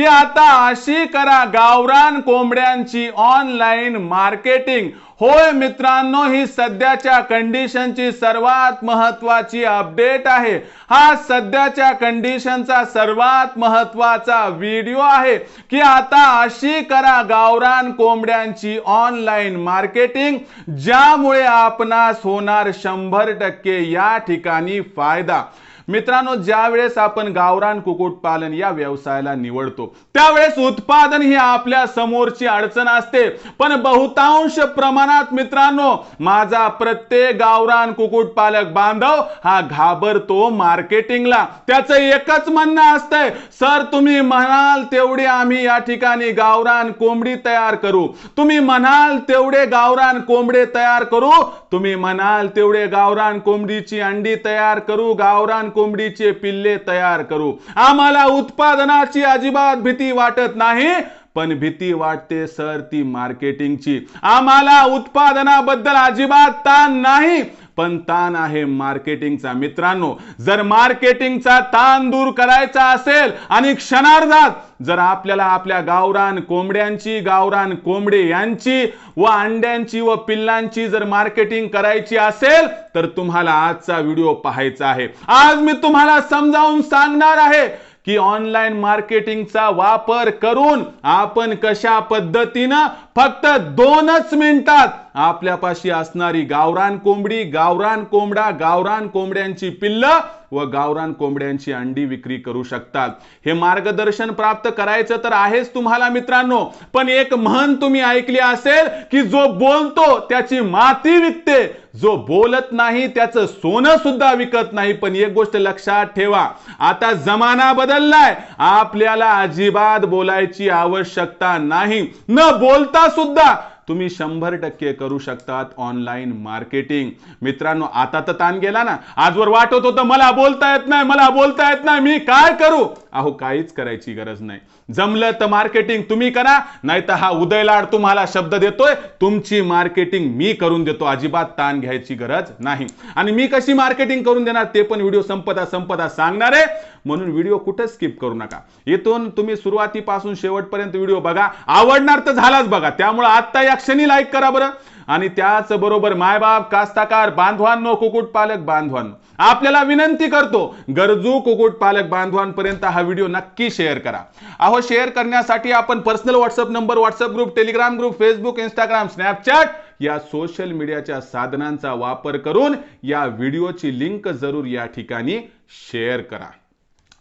की आता अशी करा गावरान कोंबड्यांची ऑनलाईन मार्केटिंग होय मित्रांनो ही सध्याच्या कंडिशनची सर्वात महत्वाची अपडेट आहे. हा सध्याच्या कंडिशनचा सर्वात महत्त्वाचा व्हिडिओ आहे की आता अशी करा गावरान कोंबड्यांची ऑनलाईन मार्केटिंग ज्यामुळे आपणास होणार शंभर टक्के या ठिकाणी फायदा. मित्रांनो ज्या वेळेस आपण गावरान कुक्कुट पालन या व्यवसायाला निवडतो त्यावेळेस उत्पादन ही आपल्या समोरची अडचण असते. पण बहुतांश प्रमाणात मित्रांनो माझा प्रत्येक गावरान कुक्कुट पालक बांधव हा घाबरतो मार्केटिंगला. त्याचं एकच म्हणणं असतंय सर तुम्ही म्हणाल तेवढे आम्ही या ठिकाणी गावरान कोंबडी तयार करू. तुम्ही म्हणाल तेवढे गावरान कोंबडे तयार करू. तुम्ही म्हणाल तेवढे गावरान कोंबडीची अंडी तयार करू गावरान कोंबडीचे पिल्ले तयार करू. आम्हाला उत्पादनाची अजिबात भीती वाटत नाही पण भीती वाटते सर ती मार्केटिंगची आम्हाला उत्पादनाबद्दल अजिबात ताण नाही पण ताण आहे मार्केटिंगचा. मित्रांनो जर मार्केटिंगचा ताण दूर करायचा असेल आणि क्षणार्धात जर आपल्याला आपल्या गावरान कोंबड्यांची गावरान कोंबडे यांची व अंड्यांची व पिल्लांची जर मार्केटिंग करायची असेल तर तुम्हाला आजचा व्हिडिओ पाहायचा आहे. आज मी तुम्हाला समजावून सांगणार आहे की ऑनलाईन मार्केटिंगचा वापर करून आपण कशा पद्धतीनं फक्त दोनच मिनिटात आपल्यापाशी असणारी गावरान कोंबडी गावरान कोंबडा गावरान कोंबड्यांची पिल्ल व गावरान कोंबड्यांची अंडी विक्री करू शकतात. हे मार्गदर्शन प्राप्त करायचं तर आहेच तुम्हाला मित्रांनो. पण एक म्हण तुम्ही ऐकली असेल की जो बोलतो त्याची माती विकते. जो बोलत नाही त्याचं सोनं सुद्धा विकत नाही. पण एक गोष्ट लक्षात ठेवा. आता जमाना बदललाय. आपल्याला अजिबात बोलायची आवश्यकता नाही. न बोलता सुद्धा तुम्ही शंभर टक्के करू शकतात ऑनलाईन मार्केटिंग मित्रांनो आता तर ताण गेला ना. आजवर वाटत होतं मला बोलता येत नाही मला बोलता येत नाही मी काय करू? अहो काहीच करायची गरज नाही. जमलं तर मार्केटिंग तुम्ही करा नाही तर हा उदयलाड तुम्हाला शब्द देतोय तुमची मार्केटिंग मी करून देतो. अजिबात ताण घ्यायची गरज नाही. आणि मी कशी मार्केटिंग करून देणार ते पण व्हिडिओ संपदा संपदा सांगणार आहे. म्हणून व्हिडिओ कुठं स्किप करू नका. इथून तुम्ही सुरुवातीपासून शेवटपर्यंत व्हिडिओ बघा. आवडणार तर झालाच बघा. त्यामुळे आत्ता या क्षणी लाईक करा बरं. आणि त्याचबरोबर मायबाप कास्ताकार बांधवांनो कुकुटपालक बांधवांनो आपल्याला विनंती करतो गरजू कुक्कुटपालक बांधवांपर्यंत हा व्हिडिओ नक्की शेअर करा. अहो शेअर करण्यासाठी आपण personal WhatsApp number WhatsApp group Telegram group Facebook Instagram Snapchat या सोशल मीडियाच्या साधनांचा वापर करून या व्हिडिओची लिंक जरूर या ठिकाणी शेअर करा.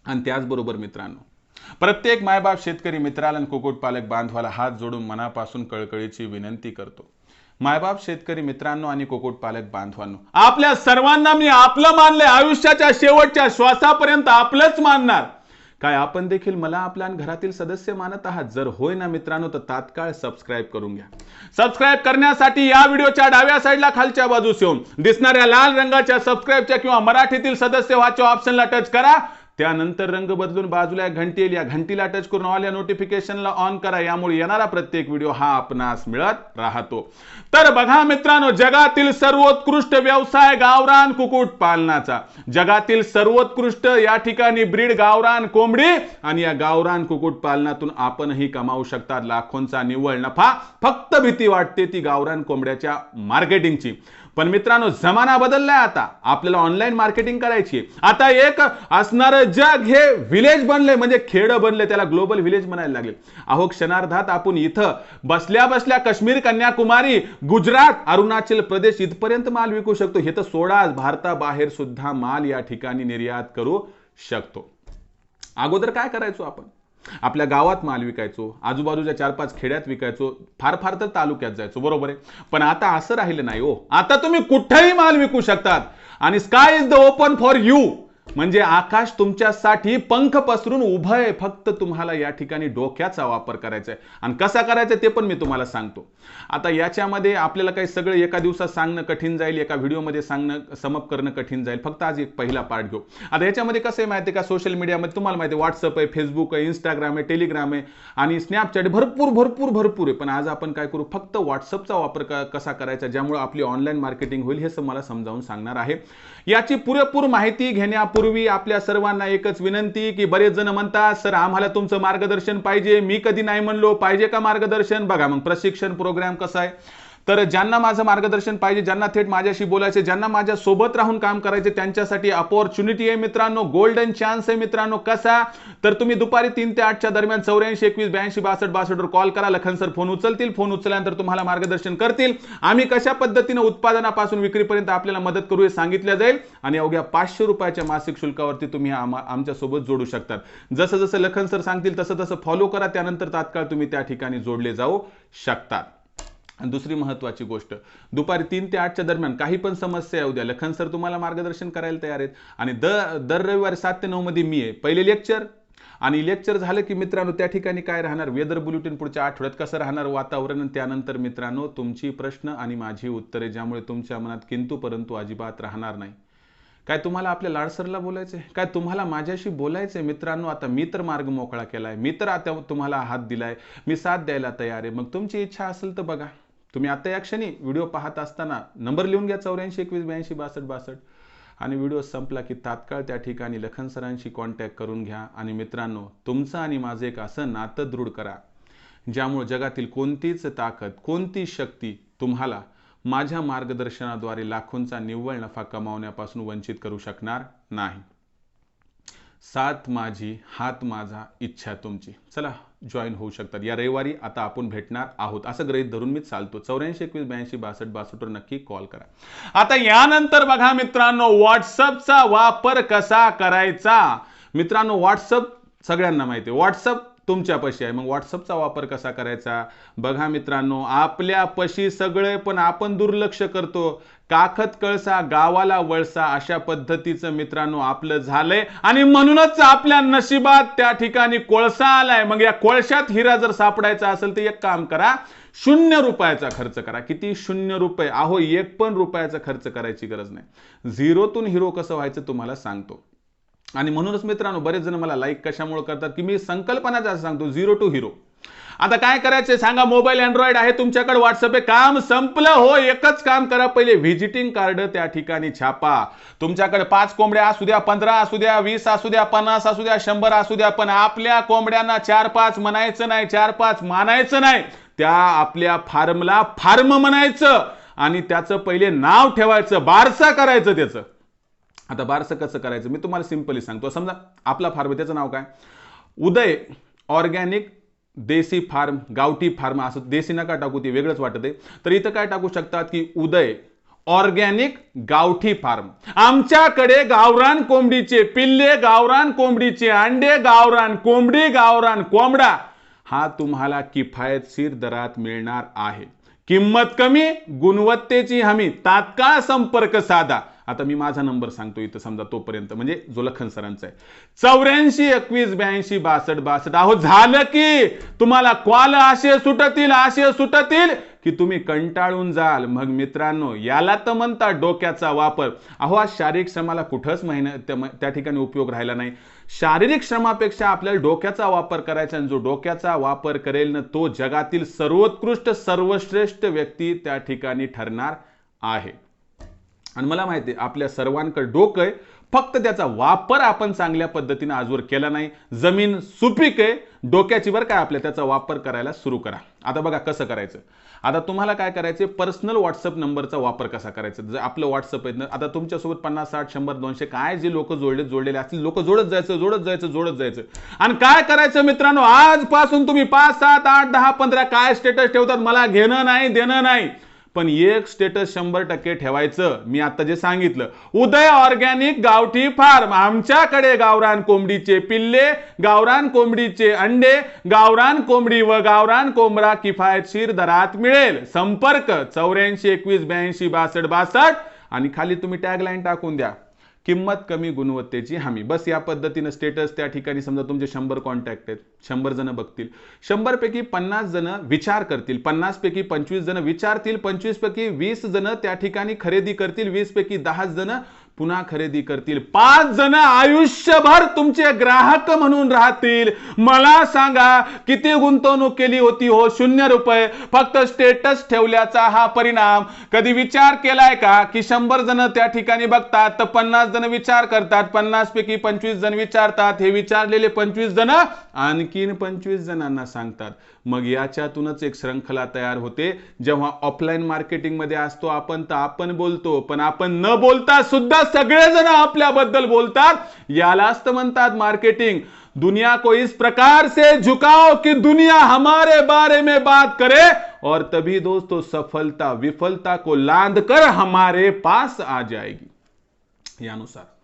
आणि त्याचबरोबर मित्रांनो प्रत्येक मायबाप शेतकरी मित्राला आणि कुक्कुटपालक बांधवाला हात जोडून मनापासून कळकळीची विनंती करतो. मायबाप शेतकरी मित्रांनो आणि कुक्कुटपालक बांधवांनो आपल्या सर्वांना मी आपलं मानलंय. आयुष्याच्या शेवटच्या श्वासापर्यंत आपलंच मानणार. काय आपण देखील मला आपल्या घरातील सदस्य मानत आहात? जर होय ना मित्रांनो तर तात्काळ सबस्क्राईब करून घ्या. सबस्क्राईब करण्यासाठी या व्हिडिओच्या डाव्या साईडला खालच्या बाजूस येऊन दिसणाऱ्या लाल रंगाच्या सबस्क्राईबच्या किंवा मराठीतील सदस्य व्हाच्या ऑप्शनला टच करा. त्यानंतर रंग बदलून बाजूला या घंटी येईल या घंटीला टच करून ऑल या नोटिफिकेशनला ऑन करा. यामुळे येणारा प्रत्येक व्हिडिओ हा आपणास मिळत राहतो. तर बघा मित्रांनो जगातील सर्वोत्कृष्ट व्यवसाय गावरान कुकुट पालनाचा. जगातील सर्वोत्कृष्ट या ठिकाणी ब्रीड गावरान कोंबडी आणि या गावरान कुकुट पालनातून आपणही कमावू शकतात लाखोंचा निव्वळ नफा फक्त भीती वाटते ती गावरान कोंबड्याच्या मार्केटिंगची पण मित्रांनो जमाना बदललाय आता. आपल्याला ऑनलाईन मार्केटिंग करायची आता एक असणारं जग हे विलेज बनले म्हणजे खेड बनले त्याला ग्लोबल विलेज म्हणायला लागले. अहो क्षणार्धात आपण इथं बसल्या बसल्या काश्मीर कन्याकुमारी गुजरात अरुणाचल प्रदेश इथपर्यंत माल विकू शकतो. हे तर सोडा भारताबाहेर सुद्धा माल या ठिकाणी निर्यात करू शकतो. अगोदर काय करायचो आपण? आपल्या गावात माल विकायचो आजूबाजूच्या चार पाच खेड्यात विकायचो फार फार तर तालुक्यात जायचो बरोबर आहे? पण आता असं राहिलं नाही हो. आता तुम्ही कुठेही माल विकू शकतात. आणि sky is the open for you म्हणजे आकाश तुमच्यासाठी पंख पसरून उभं आहे. फक्त तुम्हाला या ठिकाणी डोक्याचा वापर करायचा आहे. आणि कसा करायचा ते पण मी तुम्हाला सांगतो. आता याच्यामध्ये आपल्याला काही सगळं एका दिवसात सांगणं कठीण जाईल एका व्हिडिओमध्ये सांगणं समप करणं कठीण जाईल. फक्त आज एक पहिला पार्ट घेऊ. आता याच्यामध्ये कसं आहे माहिती आहे का? सोशल मीडियामध्ये तुम्हाला माहिती आहे व्हॉट्सअप आहे फेसबुक आहे इंस्टाग्राम आहे टेलिग्राम आहे आणि स्नॅपचॅट भरपूर भरपूर भरपूर आहे. पण आज आपण काय करू? फक्त व्हॉट्सअपचा वापर कसा करायचा? ज्यामुळे आपली ऑनलाईन मार्केटिंग होईल हे मला समजावून सांगणार आहे. याची पुरेपूर माहिती घेण्यापूर्वी आपल्या सर्वांना एकच विनंती की बरेच जण म्हणतात सर आम्हाला तुमचं मार्गदर्शन पाहिजे. मी कधी नाही म्हणलो. पाहिजे का मार्गदर्शन? बघा मग प्रशिक्षण प्रोग्राम कसा आहे? तर ज्यांना माझं मार्गदर्शन पाहिजे ज्यांना थेट माझ्याशी बोलायचे ज्यांना माझ्या सोबत राहून काम करायचे त्यांच्यासाठी अपॉर्च्युनिटी आहे मित्रांनो गोल्डन चान्स आहे मित्रांनो कसा? तर तुम्ही दुपारी तीन ते आठच्या दरम्यान चौऱ्याऐंशी एकवीस ब्याऐंशी बासष्ट बासष्टवर कॉल करा. लखन सर फोन उचलतील. फोन उचलल्यानंतर तुम्हाला मार्गदर्शन करतील. आम्ही कशा पद्धतीने उत्पादनापासून विक्रीपर्यंत आपल्याला मदत करू हे सांगितलं जाईल. आणि अवघ्या पाचशे रुपयाच्या मासिक शुल्कावरती तुम्ही आमच्यासोबत जोडू शकतात. जसं जसं लखन सर सांगतील तसं तसं फॉलो करा. त्यानंतर तात्काळ तुम्ही त्या ठिकाणी जोडले जाऊ शकतात. दुसरी महत्त्वाची गोष्ट दुपारी तीन ते आठच्या दरम्यान काही पण समस्या येऊ द्या लखन सर तुम्हाला मार्गदर्शन करायला तयार आहेत. आणि द दर रविवारी सात ते नऊ मध्ये मी आहे. पहिले लेक्चर आणि लेक्चर झालं की मित्रांनो त्या ठिकाणी काय राहणार? वेदर बुलेटिन पुढच्या आठवड्यात कसं राहणार वातावरण? आणि त्यानंतर मित्रांनो तुमची प्रश्न आणि माझी उत्तरे ज्यामुळे तुमच्या मनात किंतु परंतु अजिबात राहणार नाही. काय तुम्हाला आपल्या लाडसरला बोलायचंय काय तुम्हाला माझ्याशी बोलायचंय मित्रांनो आता मी तर मार्ग मोकळा केलाय. मी तर आता तुम्हाला हात दिलाय. मी साथ द्यायला तयार आहे. मग तुमची इच्छा असेल तर बघा. तुम्ही आता या क्षणी व्हिडिओ पाहत असताना नंबर लिहून घ्या चौऱ्याऐंशी एकवीस ब्याऐंशी बासष्ट बासष्ट. आणि व्हिडिओ संपला की तात्काळ त्या ठिकाणी लखन सरांशी कॉन्टॅक्ट करून घ्या. आणि मित्रांनो तुमचं आणि माझं एक असं नातं दृढ करा ज्यामुळे जगातील कोणतीच ताकद कोणती शक्ती तुम्हाला माझ्या मार्गदर्शनाद्वारे लाखोंचा निव्वळ नफा कमावण्यापासून वंचित करू शकणार नाही. साथ माझी हात माझा इच्छा तुमची. चला जॉईन होऊ शकतात. या रविवारी आता आपण भेटणार आहोत. असं गृहित धरून मी चालतो. चौऱ्याऐंशी एकवीस ब्याऐंशी बासष्ट बासष्टवर नक्की कॉल करा. आता यानंतर बघा मित्रांनो व्हॉट्सअपचा वापर कसा करायचा? मित्रांनो व्हॉट्सअप सगळ्यांना माहिती आहे. व्हॉट्सअप तुमच्यापाशी आहे. मग व्हॉट्सअपचा वापर कसा करायचा? बघा मित्रांनो आपल्यापाशी सगळे पण आपण दुर्लक्ष करतो. काखत कळसा गावाला वळसा अशा पद्धतीचं मित्रांनो आपलं झालंय. आणि म्हणूनच आपल्या नशिबात त्या ठिकाणी कोळसा आलाय. मग या कोळशात हिरा जर सापडायचा असेल तर एक काम करा. शून्य रुपयाचा खर्च करा. किती? शून्य रुपये. अहो एक पण रुपयाचा खर्च करायची गरज नाही. झिरोतून हिरो कसं व्हायचं तुम्हाला सांगतो. आणि म्हणूनच मित्रांनो बरेच जण मला लाईक कशामुळे करतात की मी संकल्पना जास्त सांगतो झिरो टू हिरो आता काय करायचंय सांगा मोबाईल अँड्रॉइड आहे तुमच्याकडे व्हॉट्सअप आहे काम संपलं हो एकच काम करा पहिले व्हिजिटिंग कार्ड त्या ठिकाणी छापा. तुमच्याकडे पाच कोंबड्या असू द्या पंधरा असू द्या वीस असू द्या पन्नास असू द्या शंभर असू द्या पण आपल्या कोंबड्यांना चार पाच म्हणायचं नाही चार पाच मानायचं नाही. त्या आपल्या फार्मला फार्म म्हणायचं आणि त्याचं पहिले नाव ठेवायचं बारसा करायचं त्याचं. आता बारसं कसं करायचं? मी तुम्हाला सिम्पली सांगतो. समजा आपला फार्म त्याचं नाव काय? उदय ऑर्गॅनिक देसी फार्म गावठी फार्म असं देसी नका टाकू ते वेगळंच वाटत आहे. तर इथं काय टाकू शकतात की उदय ऑर्गॅनिक गावठी फार्म. आमच्याकडे गावरान कोंबडीचे पिल्ले गावरान कोंबडीचे अंडे गावरान कोंबडी गावरान कोंबडा हा तुम्हाला किफायतशीर दरात मिळणार आहे. किंमत कमी गुणवत्तेची हमी तात्काळ संपर्क साधा. आता मी माझा नंबर सांगतो इथं समजा तोपर्यंत. म्हणजे जो लखन सरांचा आहे. चौऱ्याऐंशी एकवीस ब्याऐंशी बासष्ट बासष्ट. अहो झालं की तुम्हाला क्वाल आशय सुटतील आशय सुटतील की तुम्ही कंटाळून जाल. मग मित्रांनो याला तर म्हणता डोक्याचा वापर. अहो आज शारीरिक श्रमाला कुठंच महिना त्या ठिकाणी उपयोग राहिला नाही. शारीरिक श्रमापेक्षा आपल्याला डोक्याचा वापर करायचा आणि जो डोक्याचा वापर करेल ना तो जगातील सर्वोत्कृष्ट सर्वश्रेष्ठ व्यक्ती त्या ठिकाणी ठरणार आहे. आणि मला माहिती आहे आपल्या सर्वांकडे डोकं आहे फक्त त्याचा वापर आपण चांगल्या पद्धतीने आजवर केला नाही. जमीन सुपीक आहे डोक्याची बरं काय आपल्या त्याचा वापर करायला सुरू करा. आता बघा कसं करायचं. आता तुम्हाला काय करायचं पर्सनल व्हॉट्सअप नंबरचा वापर कसा करायचा? जर आपलं व्हॉट्सअप आहे ना आता तुमच्यासोबत पन्नास साठ शंभर दोनशे काय जे लोक जोडले जोडलेले असतील लोक जोडत जायचं जोडत जायचं जोडत जायचं. आणि काय करायचं मित्रांनो आजपासून तुम्ही पाच सात आठ दहा पंधरा काय स्टेटस ठेवतात मला घेणं नाही देणं नाही. पण एक स्टेटस शंभर टक्के ठेवायचं मी आता जे सांगितलं. उदय ऑर्गॅनिक गावठी फार्म आमच्याकडे गावरान कोंबडीचे पिल्ले गावरान कोंबडीचे अंडे गावरान कोंबडी व गावरान कोंबडा किफायतशीर दरात मिळेल. संपर्क चौऱ्याऐंशी एकवीस ब्याऐंशी बासष्ट बासष्ट आणि खाली तुम्ही टॅगलाईन टाकून द्या. किंमत कमी गुणवत्तेची हमी. बस या पद्धतीनं स्टेटस त्या ठिकाणी समजा तुमचे शंभर कॉन्टॅक्ट आहेत शंभर जण बघतील. शंभर पैकी पन्नास जण विचार करतील. पन्नास पैकी पंचवीस जण विचारतील. पंचवीस पैकी वीस जण त्या ठिकाणी खरेदी करतील. वीस पैकी दहा जण पुन्हा खरेदी करतील. पाच जण आयुष्यभर तुमचे ग्राहक म्हणून राहतील. मला सांगा किती गुंतवणूक केली होती हो? शून्य रुपये. फक्त स्टेटस ठेवल्याचा हा परिणाम. कधी विचार केलाय का? की शंभर जण त्या ठिकाणी बघतात तर पन्नास जण विचार करतात. पन्नास पैकी पंचवीस जण विचारतात. हे विचारलेले पंचवीस जण आणखीन पंचवीस जणांना सांगतात. मग याच्यातूनच एक श्रंखला तयार होते. जेव्हा ऑफलाईन मार्केटिंगमध्ये असतो आपण तर आपण बोलतो पण आपण न बोलता सुद्धा सगळेजण आपल्याबद्दल बोलतात. यालाच तर म्हणतात मार्केटिंग दुनिया को इस प्रकार से झुकाओ कि दुनिया हमारे बारे में बात करे. और तभी दोस्तों सफलता विफलता को लांद कर हमारे पास आ जाएगी. यानुसार.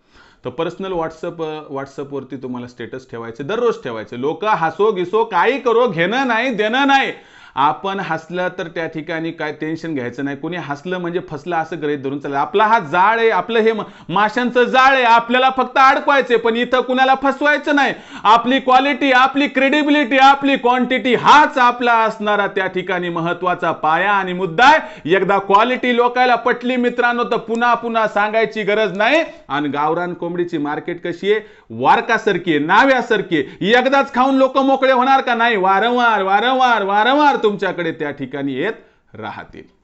तर पर्सनल व्हॉट्सअप व्हॉट्सअपवरती तुम्हाला स्टेटस ठेवायचे दररोज ठेवायचे. लोक हसो घिसो काही करो घेणं नाही देणं नाही. आपण हसलं तर त्या ठिकाणी काय टेन्शन घ्यायचं नाही. कोणी हसलं म्हणजे फसलं असं गरीत धरून चाललं. आपला हा जाळ आहे आपलं हे माशांचं जाळ आहे. आपल्याला फक्त अडकवायचे पण इथं कुणाला फसवायचं नाही. आपली क्वालिटी आपली क्रेडिबिलिटी आपली क्वांटिटी हाच आपला असणारा त्या ठिकाणी महत्त्वाचा पाया आणि मुद्दा आहे. एकदा क्वालिटी लोकायला पटली मित्रांनो तर पुन्हा पुन्हा सांगायची गरज नाही. आणि गावरान कोंबडीची मार्केट कशी आहे? वारकासारखी आहे नाव्यासारखी आहे. एकदाच खाऊन लोक मोकळे होणार का? नाही. वारंवार वारंवार वारंवार तुमच्याकडे त्या ठिकाणी येत राहतील.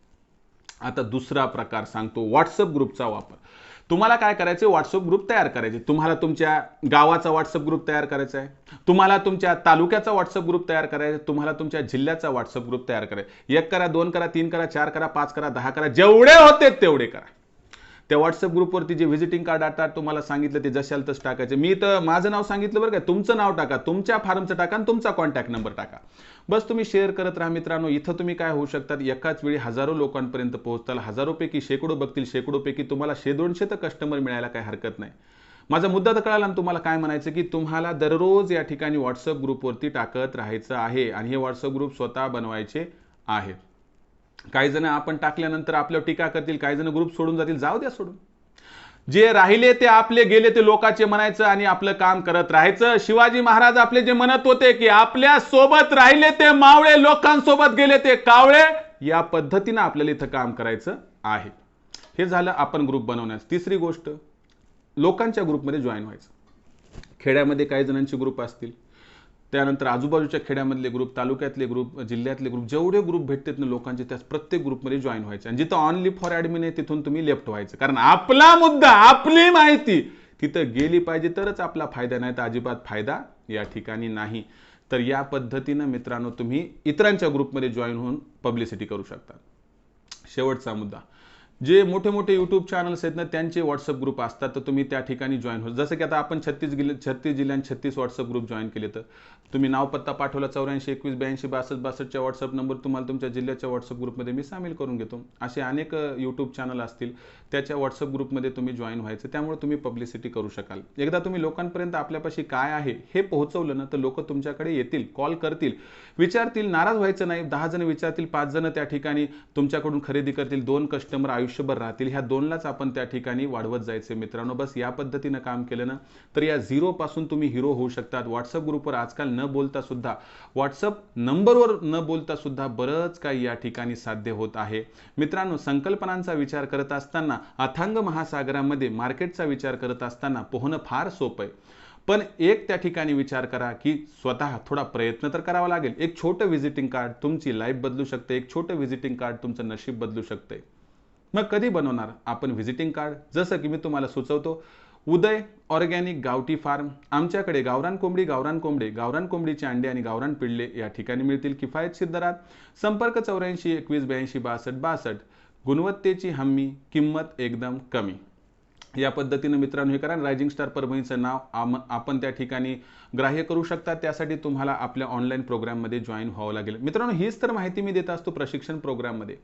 आता दुसरा प्रकार सांगतो व्हॉट्सअप ग्रुपचा वापर. तुम्हाला काय करायचं व्हॉट्सअप ग्रुप तयार करायचे. तुम्हाला तुमच्या गावाचा व्हॉट्सअप ग्रुप तयार करायचा आहे. तुम्हाला तुमच्या तालुक्याचा व्हॉट्सअप ग्रुप तयार करायचा आहे. तुम्हाला तुमच्या जिल्ह्याचा व्हॉट्सअप ग्रुप तयार करायचा एक करा दोन करा तीन करा चार करा पाच करा दहा करा जेवढे होते तेवढे करा. त्या व्हॉट्सअप ग्रुपवरती जे व्हिजिटिंग कार्ड आता तुम्हाला सांगितलं ते जशाल तसं टाकायचे. मी तर माझं नाव सांगितलं बरं का. तुमचं नाव टाका तुमच्या फार्मचं टाका आणि तुमचा कॉन्टॅक्ट नंबर टाका. बस तुम्ही शेअर करत राहा मित्रांनो. इथं तुम्ही काय होऊ शकतात? एकाच वेळी हजारो लोकांपर्यंत पोहोचताल. हजारोपैकी शेकडो बघतील. शेकडोपैकी तुम्हाला शे दोनशे तर कस्टमर मिळायला काही हरकत नाही. माझा मुद्दा तर कळाला आणि तुम्हाला काय म्हणायचं की तुम्हाला दररोज या ठिकाणी व्हॉट्सअप ग्रुपवरती टाकत राहायचं आहे आणि हे व्हॉट्सअप ग्रुप स्वतः बनवायचे आहे. काही जण आपण टाकल्यानंतर आपल्यावर टीका करतील. काही जण ग्रुप सोडून जातील. जाऊ द्या सोडून. जे राहिले ते आपले गेले ते लोकांचे म्हणायचं आणि आपलं काम करत राहायचं. शिवाजी महाराज आपले जे म्हणत होते की आपल्यासोबत राहिले ते मावळे लोकांसोबत गेले ते कावळे या पद्धतीनं आपल्याला इथं काम करायचं आहे. हे झालं आपण ग्रुप बनवण्यास तिसरी गोष्ट लोकांच्या ग्रुपमध्ये जॉईन व्हायचं. खेड्यामध्ये काही जणांचे ग्रुप असतील. त्यानंतर आजूबाजूच्या खेड्यामधले ग्रुप तालुक्यातले ग्रुप जिल्ह्यातले ग्रुप जेवढे ग्रुप भेटतात ना लोकांचे त्या प्रत्येक ग्रुपमध्ये जॉईन व्हायचे. आणि जिथं ऑनली फॉर ॲडमिन आहे तिथून तुम्ही लेफ्ट व्हायचं. कारण आपला मुद्दा आपली माहिती तिथं गेली पाहिजे तरच आपला फायदा नाही तर अजिबात फायदा या ठिकाणी नाही. तर या पद्धतीनं मित्रांनो तुम्ही इतरांच्या ग्रुपमध्ये जॉईन होऊन पब्लिसिटी करू शकता. शेवटचा मुद्दा. जे मोठे मोठे यूट्यूब चॅनल्स आहेत ना त्यांचे व्हॉट्सअप ग्रुप असतात. तर तुम्ही त्या ठिकाणी जॉईन हो जसं की आता आपण छत्तीस गिल छत्तीस जिल्ह्यांत छत्तीस व्हॉट्सअप ग्रुप जॉईन केले तर. तुम्ही नाव पत्ता पाठवला चौऱ्याऐंशी एकवीस ब्याऐंशी बासष्ट बासष्टच्या व्हॉट्सअप नंबर तुम्हाला तुमच्या जिल्ह्याच्या व्हॉट्सअप ग्रुपमध्ये मी सामील करून घेतो. असे अनेक यूट्यूब चॅनल असतील. त्याच्या व्हॉट्सअप ग्रुपमध्ये तुम्ही जॉईन व्हायचं. त्यामुळे तुम्ही पब्लिसिटी करू शकाल. एकदा तुम्ही लोकांपर्यंत आपल्यापाशी काय आहे हे पोहोचवलं ना तर लोक तुमच्याकडे येतील कॉल करतील. विचारतील नाराज व्हायचं नाही. दहा जण विचारतील पाच जण त्या ठिकाणी तुमच्याकडून खरेदी करतील. दोन कस्टमर आयुष्य आयुष्यभर राहतील. ह्या दोनलाच आपण त्या ठिकाणी वाढवत जायचे मित्रांनो. बस या पद्धतीनं काम केलं ना तर या झिरोपासून तुम्ही हिरो होऊ शकतात. व्हॉट्सअप ग्रुपवर आजकाल न बोलता सुद्धा व्हॉट्सअप नंबरवर न बोलता सुद्धा बरंच काही या ठिकाणी साध्य होत आहे. मित्रांनो संकल्पनांचा विचार करत असताना अथांग महासागरामध्ये मार्केटचा विचार करत असताना पोहणं फार सोपं आहे. पण एक त्या ठिकाणी विचार करा की स्वतः थोडा प्रयत्न तर करावा लागेल. एक छोटं व्हिजिटिंग कार्ड तुमची लाईफ बदलू शकते. एक छोटं व्हिजिटिंग कार्ड तुमचं नशीब बदलू शकते मग कधी बनवणार? आपण व्हिजिटिंग कार्ड जसं की मी तुम्हाला सुचवतो उदय ऑर्गॅनिक गावठी फार्म आमच्याकडे गावरान कोंबडी गावरान कोंबडे गावरान कोंबडीचे अंडे आणि गावरान पिल्ले या ठिकाणी मिळतील. किफायतशीर दरात संपर्क चौऱ्याऐंशी एकवीस ब्याऐंशी बासष्ट बासष्ट. गुणवत्तेची हमी किंमत एकदम कमी. या पद्धतीनं मित्रांनो हे करा. रायझिंग स्टार परभणीचं नाव आम आपण त्या ठिकाणी ग्राह्य करू शकता. त्यासाठी तुम्हाला आपल्या ऑनलाईन प्रोग्राममध्ये जॉईन व्हावं लागेल. मित्रांनो हीच तर माहिती मी देत असतो प्रशिक्षण प्रोग्राममध्ये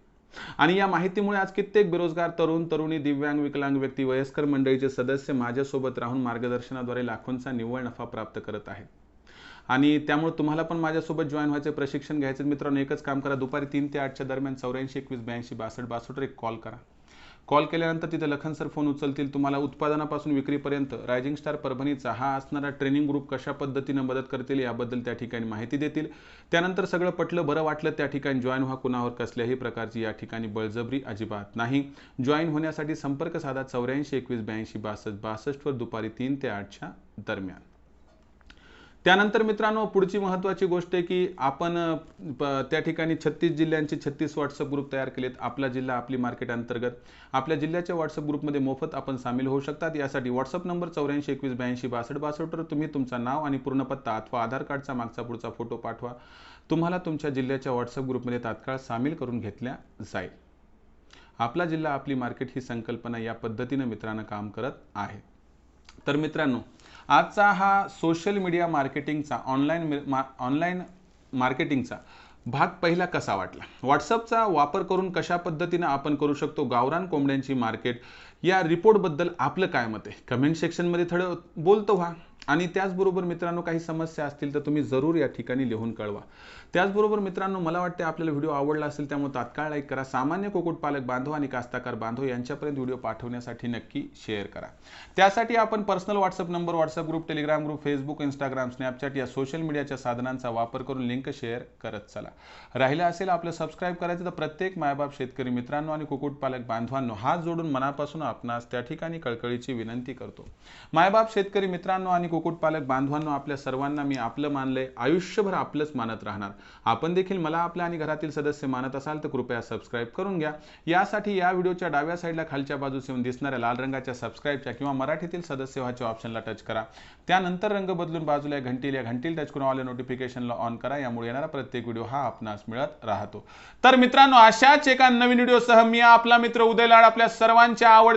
आणि या माहितीमुळे आज कित्येक बेरोजगार तरुण तरुणी दिव्यांग विकलांग व्यक्ती वयस्कर मंडळीचे सदस्य माझ्यासोबत राहून मार्गदर्शनाद्वारे लाखोंचा निव्वळ नफा प्राप्त करत आहेत. आणि त्यामुळे तुम्हाला पण माझ्यासोबत जॉईन व्हायचे प्रशिक्षण घ्यायचं मित्रांनो एकच काम करा. दुपारी तीन ते आठच्या दरम्यान चौऱ्याऐंशी एकवीस ब्याऐंशी बासष्ट बासष्टवर एक कॉल करा. कॉल केल्यानंतर तिथे लखन सर फोन उचलतील. तुम्हाला उत्पादनापासून विक्रीपर्यंत रायझिंग स्टार परभणीचा हा असणारा ट्रेनिंग ग्रुप कशा पद्धतीनं मदत करतील याबद्दल त्या ठिकाणी माहिती देतील. त्यानंतर सगळं पटलं बरं वाटलं त्या ठिकाणी जॉईन व्हा. कुणावर कसल्याही प्रकारची या ठिकाणी बळजबरी अजिबात नाही. जॉईन होण्यासाठी संपर्क साधा चौऱ्याऐंशी एकवीस ब्याऐंशी बासष्ट बासष्टवर दुपारी तीन ते आठच्या दरम्यान. त्यानंतर मित्रांनो पुढची महत्त्वाची गोष्ट आहे की आपण त्या ठिकाणी छत्तीस जिल्ह्यांचे छत्तीस व्हॉट्सअप ग्रुप तयार केलेत. आपला जिल्हा आपली मार्केट अंतर्गत. आपल्या जिल्ह्याच्या व्हॉट्सअप ग्रुपमध्ये मोफत आपण सामील होऊ शकतात. यासाठी व्हॉट्सअप नंबर चौऱ्याऐंशी एकवीस ब्याऐंशी बासष्ट बासष्टवर तुम्ही तुमचा नाव आणि पूर्ण पत्ता अथवा आधार कार्डचा मागचा पुढचा फोटो पाठवा. तुम्हाला तुमच्या जिल्ह्याच्या व्हॉट्सअप ग्रुपमध्ये तात्काळ सामील करून घेतल्या जाईल. आपला जिल्हा आपली मार्केट ही संकल्पना या पद्धतीनं मित्रांनो काम करत आहे. तर मित्रांनो आजचा हा सोशल मीडिया मार्केटिंगचा ऑनलाईन ऑनलाईन मार्केटिंगचा भाग पहिला कसा वाटला? व्हॉट्सअपचा वापर करून कशा पद्धतीनं आपण करू शकतो? गावरान कोंबड्यांची मार्केट या रिपोर्टबद्दल आपलं काय मत आहे? कमेंट सेक्शनमध्ये थोडं बोलतो व्हा. आणि त्याचबरोबर मित्रांनो काही समस्या असतील तर तुम्ही जरूर या ठिकाणी लिहून कळवा. त्याचबरोबर मित्रांनो मला वाटते आपल्याला व्हिडिओ आवडला असेल त्यामुळे तात्काळ लाईक करा. सामान्य कुक्कुटपालक बांधव आणि कास्ताकार बांधव यांच्यापर्यंत व्हिडिओ पाठवण्यासाठी नक्की शेअर करा. त्यासाठी आपण personal WhatsApp number WhatsApp group Telegram group Facebook Instagram Snapchat या सोशल मीडियाच्या साधनांचा वापर करून लिंक शेअर करत चला. राहिलं असेल आपलं सबस्क्राईब करायचं तर प्रत्येक मायबाप शेतकरी मित्रांनो आणि कुक्कुटपालक बांधवांनो हात जोडून मनापासून आपणास त्या ठिकाणी कळकळीची विनंती करतो. मायबाप शेतकरी मित्रांनो आणि कुक्कुटपालक बांधवांनो आपल्या सर्वांना मी आपलं मानलंय आयुष्यभर आपलंच मानत राहणार. आपण देखील मला आपल्या आणि घरातील सदस्य मानत असाल तर कृपया सबस्क्राईब करून घ्या. यासाठी या व्हिडिओच्या डाव्या साईडला खालच्या बाजूस येऊन दिसणाऱ्या लाल रंगाच्या सबस्क्राईबच्या किंवा मराठीतील सदस्य व्हायच्या ऑप्शनला टच करा. त्यानंतर रंग बदलून बाजूला घंटील या घंटील टच करून ऑल नोटिफिकेशनला ऑन करा. यामुळे येणारा प्रत्येक व्हिडिओ हा आपणास मिळत राहतो. तर मित्रांनो अशाच एका नवीन व्हिडिओसह मी आपला मित्र उदय लाड आपल्या सर्वांच्या आवड